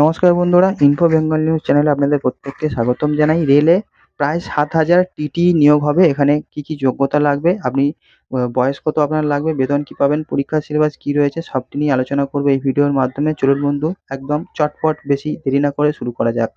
নমস্কার বন্ধুরা info Bengal news চ্যানেলে আপনাদের প্রত্যেককে স্বাগতম জানাই। রেলে প্রায় সাত হাজার টিটি নিয়োগ হবে। এখানে কি কি যোগ্যতা লাগবে? আপনি বয়স কত আপনার লাগবে। বেতন কি পাবেন? পরীক্ষার সিলেবাস কি রয়েছে? সবটি নিয়ে আলোচনা করব এই ভিডিওর মাধ্যমে। চলুন বন্ধু, একদম চটপট, বেশি দেরি না করে শুরু করা যাক।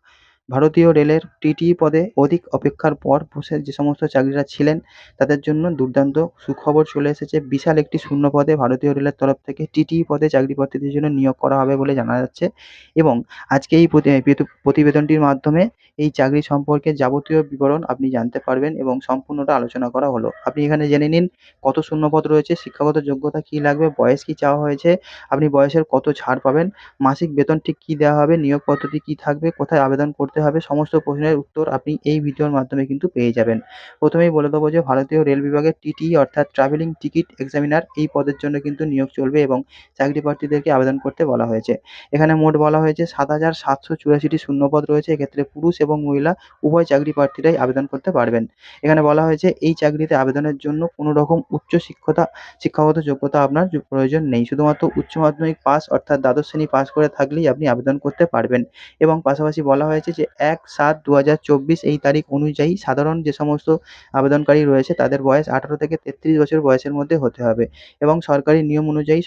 ভারতীয় রেলের টিটিই পদে অধিক অপেক্ষার পর বসে যে সমস্ত চাকরিরা ছিলেন, তাদের জন্য দুর্দান্ত সুখবর চলে এসেছে। বিশাল একটি শূন্য পদে ভারতীয় রেলের তরফ থেকে টিটিই পদে চাকরি প্রার্থীদের জন্য নিয়োগ করা হবে বলে জানা যাচ্ছে এবং আজকে এই প্রতি- প্রতিবেদনটির মাধ্যমে এই চাকরি সম্পর্কে যাবতীয় বিবরণ আপনি জানতে পারবেন এবং সম্পূর্ণটা আলোচনা করা হলো। আপনি এখানে জেনে নিন কত শূন্যপদ রয়েছে, শিক্ষাগত যোগ্যতা কী লাগবে, বয়স কী চাওয়া হয়েছে, আপনি বয়সের কত ছাড় পাবেন, মাসিক বেতন ঠিক কী দেওয়া হবে, নিয়োগ পদ্ধতি কী থাকবে, কোথায় আবেদন করতে হবে। সমস্ত প্রশ্নের উত্তর আপনি এই ভিডিওর মাধ্যমে কিন্তু পেয়ে যাবেন। প্রথমেই বলে দেবো যে, ভারতীয় রেল বিভাগের টিটি অর্থাৎ ট্রাভেলিং টিকিট এক্সামিনার এই পদের জন্য কিন্তু নিয়োগ চলবে এবং চাকরি প্রার্থীদেরকে আবেদন করতে বলা হয়েছে। এখানে মোট বলা হয়েছে, সাত হাজার সাতশো চুরাশিটি শূন্যপদ রয়েছে। এক্ষেত্রে পুরুষ এবং মহিলা উভয় চাকরি প্রার্থীরাই আবেদন করতে পারবেন। এখানে বলা হয়েছে, এই চাকরিতে আবেদনের জন্য কোনো রকম উচ্চ শিক্ষতা, শিক্ষাগত যোগ্যতা আপনার প্রয়োজন নেই। শুধুমাত্র উচ্চ মাধ্যমিক পাস অর্থাৎ দ্বাদশ শ্রেণি পাস করে থাকলেই আপনি আবেদন করতে পারবেন। এবং পাশাপাশি বলা হয়েছে যে এক সাত দু হাজার চব্বিশ এই তারিখ অনুযায়ী সাধারণ যে সমস্ত আবেদনকারী রয়েছে তাদের বয়স আঠারো থেকে তেত্রিশ বছর বয়সের মধ্যে হতে হবে এবং সরকারি নিয়ম অনুযায়ী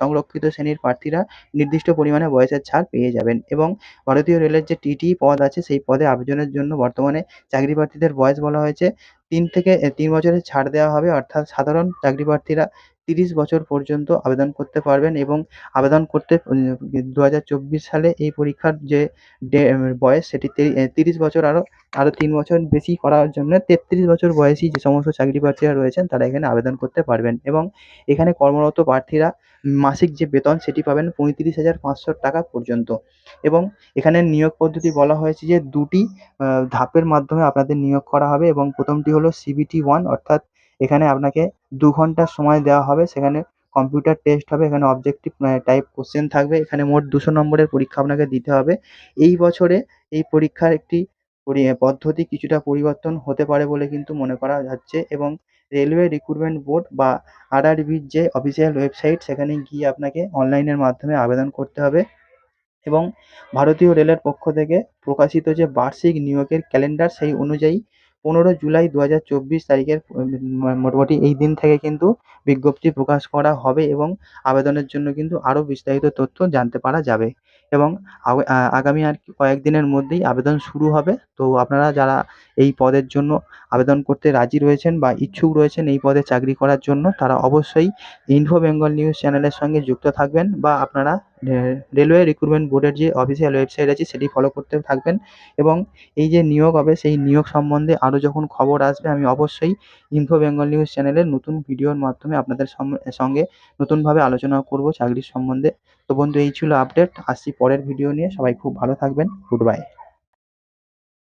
সংরক্ষিত শ্রেণির প্রার্থীরা নির্দিষ্ট পরিমাণে বয়সের ছাড় পেয়ে যাবেন এবং ভারতীয় রেলের যে টিটি পদ আছে সেই পদে আবেদনের জন্য বর্তমানে চাকরি প্রার্থীদের বয়স বলা হয়েছে। তিন থেকে তিন বছরের ছাড় দেওয়া হবে, অর্থাৎ সাধারণ চাকরি প্রার্থীরা তিরিশ বছর পর্যন্ত আবেদন করতে পারবেন এবং আবেদন করতে দু হাজার চব্বিশ সালে এই পরীক্ষার যে বয়স সেটি তিরিশ বছর আরও আরও তিন বছর বেশি করার জন্য তেত্রিশ বছর বয়সী যে সমস্ত চাকরি প্রার্থীরা রয়েছেন তারা এখানে আবেদন করতে পারবেন এবং এখানে কর্মরত প্রার্থীরা মাসিক যে বেতন সেটি পাবেন পঁয়ত্রিশ হাজার পাঁচশো টাকা পর্যন্ত এবং এখানে নিয়োগ পদ্ধতি বলা হয়েছে যে দুটি ধাপের মাধ্যমে আপনাদের নিয়োগ করা হবে এবং প্রথমটি হলো সিবিটি ওয়ান অর্থাৎ এখানে আপনাকে দু ঘণ্টা সময় দেওয়া হবে। সেখানে কম্পিউটার টেস্ট হবে, এখানে অবজেক্টিভ টাইপ কোশ্চেন থাকবে। এখানে মোট দুশো নম্বরের পরীক্ষা আপনাকে দিতে হবে। এই বছরে এই পরীক্ষার একটি পদ্ধতি কিছুটা পরিবর্তন হতে পারে বলে কিন্তু মনে করা যাচ্ছে এবং রেলওয়ে রিক্রুটমেন্ট বোর্ড বা আরআরবির যে অফিসিয়াল ওয়েবসাইট সেখানে গিয়ে আপনাকে অনলাইনের মাধ্যমে আবেদন করতে হবে এবং ভারতীয় রেলের পক্ষ থেকে প্রকাশিত যে বার্ষিক নিয়োগের ক্যালেন্ডার সেই অনুযায়ী পনেরো জুলাই দু হাজার চব্বিশ তারিখের মোটামুটি এই দিন থেকে কিন্তু বিজ্ঞপ্তি প্রকাশ করা হবে এবং আবেদনের জন্য কিন্তু আরও বিস্তারিত তথ্য জানতে পারা যাবে। এবং আগামী আর কি কয়েকদিনের মধ্যেই আবেদন শুরু হবে। তো আপনারা যারা এই পদের জন্য আবেদন করতে রাজি রয়েছেন বা ইচ্ছুক রয়েছেন এই পদে চাকরি করার জন্য, তারা অবশ্যই ইনফো বেঙ্গল নিউজ চ্যানেলের সঙ্গে যুক্ত থাকবেন বা আপনারা রেলওয়ে রিক্রুটমেন্ট বোর্ডের যে অফিসিয়াল ওয়েবসাইট আছে সেটি ফলো করতে থাকবেন এবং এই যে নিয়োগ হবে, সেই নিয়োগ সম্বন্ধে আরও যখন খবর আসবে, আমি অবশ্যই ইনফো বেঙ্গল নিউজ চ্যানেলের নতুন ভিডিওর মাধ্যমে আপনাদের সঙ্গে নতুনভাবে আলোচনা করব চাকরির সম্বন্ধে। তো বন্ধু, এই ছিল আপডেট আসছি পরের ভিডিও নিয়ে সবাই খুব ভালো থাকবেন গুড বাই